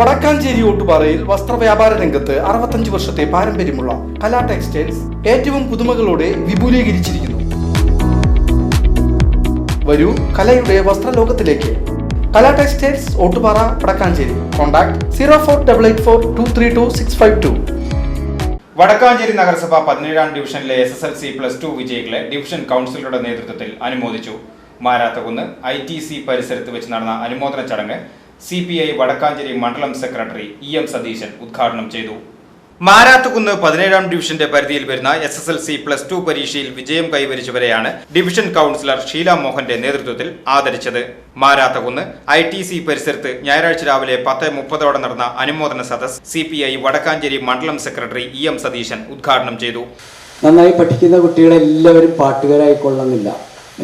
വടക്കാഞ്ചേരി ഓട്ടുപാറയിൽ വസ്ത്രവ്യാപാര രംഗത്ത് അറുപത്തഞ്ച് വർഷത്തെ പാരമ്പര്യമുള്ള കലാ ടെക്സ്റ്റൈൽസ് ഏറ്റവും പുതുമകളോടെ വിപുലീകരിച്ചിരിക്കുന്നു. വരൂ കലയുടെ വസ്ത്രലോകത്തിലേക്ക്. Kala textiles Ottupara Vadakkanchery. Contact zero four double eight four two three two six five two. Vadakkanchery നഗരസഭ പതിനേഴാം ഡിവിഷനിലെ S S L C plus two വിജയികളെ ഡിവിഷൻ കൗൺസിലറുടെ നേതൃത്വത്തിൽ അനുമോദിച്ചു. മാരാത്തകുന്ന് ഐ ടി സി പരിസരത്ത് വെച്ച് നടന്ന അനുമോദന ചടങ്ങ് സി പി ഐ വടക്കാഞ്ചേരി മണ്ഡലം സെക്രട്ടറി ഇ എം സതീശൻ ഉദ്ഘാടനം ചെയ്തു. മാരാത്തുകുന്ന് പതിനേഴാം ഡിവിഷന്റെ പരിധിയിൽ വരുന്ന S S L C plus two പരീക്ഷയിൽ വിജയം കൈവരിച്ചവരെയാണ് ഡിവിഷൻ കൌൺസിലർ ഷീല മോഹന്റെ നേതൃത്വത്തിൽ ആദരിച്ചത്. മാരാത്തകുന്ന് ഐ ടി സി പരിസരത്ത് ഞായറാഴ്ച രാവിലെ പത്ത് മുപ്പതോടെ നടന്ന അനുമോദന സദസ് സി പി ഐ വടക്കാഞ്ചേരി മണ്ഡലം സെക്രട്ടറി ഇ എം സതീശൻ ഉദ്ഘാടനം ചെയ്തു. നന്നായി പഠിക്കുന്ന കുട്ടികളെല്ലാവരും പാട്ടുകാരായിക്കൊള്ളുന്നില്ല.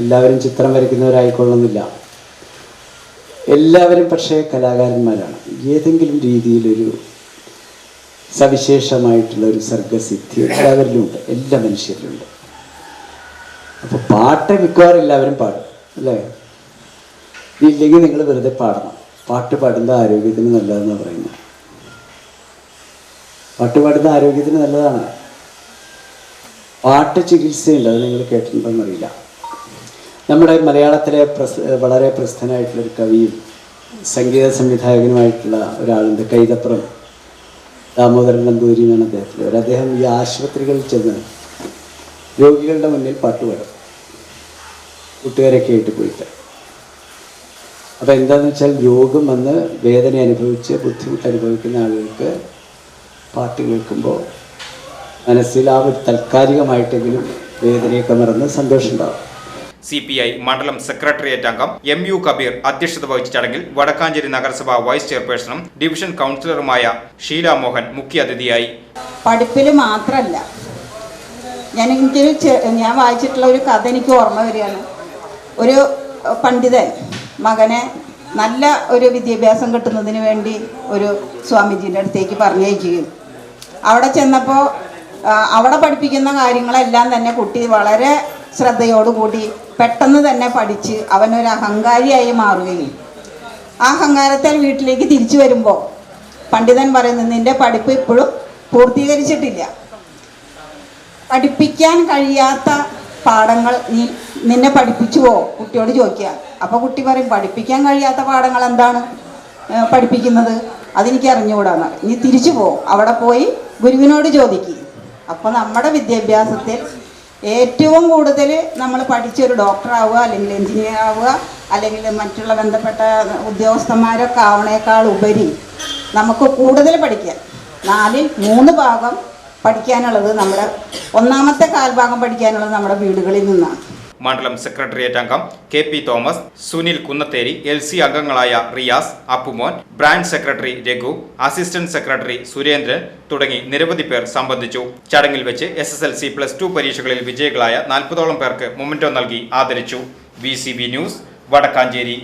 എല്ലാവരും ചിത്രം വരയ്ക്കുന്നവരായിക്കൊള്ളുന്നില്ല. എല്ലാവരും പക്ഷേ കലാകാരന്മാരാണ്. ഏതെങ്കിലും രീതിയിലൊരു സവിശേഷമായിട്ടുള്ള ഒരു സർഗസിദ്ധി എല്ലാവരിലുമുണ്ട് എല്ലാ മനുഷ്യരിലുണ്ട് അപ്പോൾ പാട്ട് മിക്കവാറും എല്ലാവരും പാടും അല്ലേ? ഇല്ലെങ്കിൽ നിങ്ങൾ വെറുതെ പാടണം. പാട്ട് പാടുന്നത് ആരോഗ്യത്തിന് നല്ലതെന്നാണ് പറയുന്നത്. പാട്ട് പാടുന്നത് ആരോഗ്യത്തിന് നല്ലതാണ്. പാട്ട് ചികിത്സയുണ്ട് അത് നിങ്ങൾ കേട്ടിട്ടുണ്ടോന്ന് അറിയില്ല നമ്മുടെ മലയാളത്തിലെ പ്രസ് വളരെ പ്രസിദ്ധനായിട്ടുള്ളൊരു കവിയും സംഗീത സംവിധായകനുമായിട്ടുള്ള ഒരാളുണ്ട് കൈതപ്പുറം ദാമോദരൻ നമ്പൂരി എന്നാണ് അദ്ദേഹത്തിൽ ഒരു അദ്ദേഹം ഈ ആശുപത്രികളിൽ ചെന്ന് രോഗികളുടെ മുന്നിൽ പാട്ട് പാടും കൂട്ടുകാരൊക്കെ ആയിട്ട് പോയിട്ട്. അപ്പോൾ എന്താണെന്ന് വെച്ചാൽ രോഗം വന്ന് വേദന അനുഭവിച്ച് ബുദ്ധിമുട്ട് അനുഭവിക്കുന്ന ആളുകൾക്ക് പാട്ട് കേൾക്കുമ്പോൾ മനസ്സിൽ ആ ഒരു താൽക്കാലികമായിട്ടെങ്കിലും വേദനയൊക്കെ മറന്ന് സന്തോഷം ഉണ്ടാവും സി പി ഐ മണ്ഡലം സെക്രട്ടേറിയറ്റ് അംഗം എം യു കബീർ അധ്യക്ഷത വഹിച്ച ചടങ്ങിൽ വടക്കാഞ്ചേരി നഗരസഭ വൈസ് ചെയർപേഴ്സണും ഡിവിഷൻ കൗൺസിലറുമായ ഷീല മോഹൻ മുഖ്യാതിഥിയായി പഠിപ്പിൽ മാത്രമല്ല ഞാൻ എനിക്ക് ഞാൻ വായിച്ചിട്ടുള്ള ഒരു കഥ എനിക്ക് ഓർമ്മ വരികയാണ്. ഒരു പണ്ഡിതൻ മകനെ നല്ല ഒരു വിദ്യാഭ്യാസം കിട്ടുന്നതിന് വേണ്ടി ഒരു സ്വാമിജീന്റെ അടുത്തേക്ക് പറഞ്ഞയക്കുകയും. അവിടെ ചെന്നപ്പോൾ അവിടെ പഠിപ്പിക്കുന്ന കാര്യങ്ങളെല്ലാം തന്നെ കുട്ടി വളരെ ശ്രദ്ധയോടുകൂടി പെട്ടെന്ന് തന്നെ പഠിച്ച് അവനൊരു അഹങ്കാരിയായി മാറുകയും. ആ അഹങ്കാരത്താൽ വീട്ടിലേക്ക് തിരിച്ചു വരുമ്പോൾ പണ്ഡിതൻ പറയുന്നത് നിന്റെ പഠിപ്പ് ഇപ്പോഴും പൂർത്തീകരിച്ചിട്ടില്ല. പഠിപ്പിക്കാൻ കഴിയാത്ത പാഠങ്ങൾ നീ നിന്നെ പഠിപ്പിച്ചു പോ കുട്ടിയോട് ചോദിക്കുക. അപ്പോൾ കുട്ടി പറയും പഠിപ്പിക്കാൻ കഴിയാത്ത പാഠങ്ങൾ എന്താണ് പഠിപ്പിക്കുന്നത്? അതെനിക്ക് അറിഞ്ഞുകൂടാന്ന്. നീ തിരിച്ചു പോ അവിടെ പോയി ഗുരുവിനോട് ചോദിക്കുക അപ്പോൾ നമ്മുടെ വിദ്യാഭ്യാസത്തിൽ ഏറ്റവും കൂടുതൽ നമ്മൾ പഠിച്ചൊരു ഡോക്ടറാവുക അല്ലെങ്കിൽ എഞ്ചിനീയർ ആവുക അല്ലെങ്കിൽ മറ്റുള്ള ബന്ധപ്പെട്ട ഉദ്യോഗസ്ഥന്മാരൊക്കെ ആവണേക്കാൾ ഉപരി നമുക്ക് കൂടുതൽ പഠിക്കാൻ നാലിൽ മൂന്ന് ഭാഗം പഠിക്കാനുള്ളത് നമ്മുടെ ഒന്നാമത്തെ കാൽഭാഗം പഠിക്കാനുള്ളത് നമ്മുടെ വീടുകളിൽ നിന്നാണ്. മണ്ഡലം സെക്രട്ടേറിയറ്റ് അംഗം K P Thomas Sunil Kunnathery L C അംഗങ്ങളായ Riyas Appumon branch secretary Raghu assistant secretary Surendran തുടങ്ങി നിരവധി പേർ സംബന്ധിച്ചു. ചടങ്ങിൽ വെച്ച് S S L C plus two പരീക്ഷകളിൽ വിജയികളായ നാൽപ്പതോളം പേർക്ക് മൊമെന്റോ നൽകി ആദരിച്ചു. B C B news Vadakkanchery.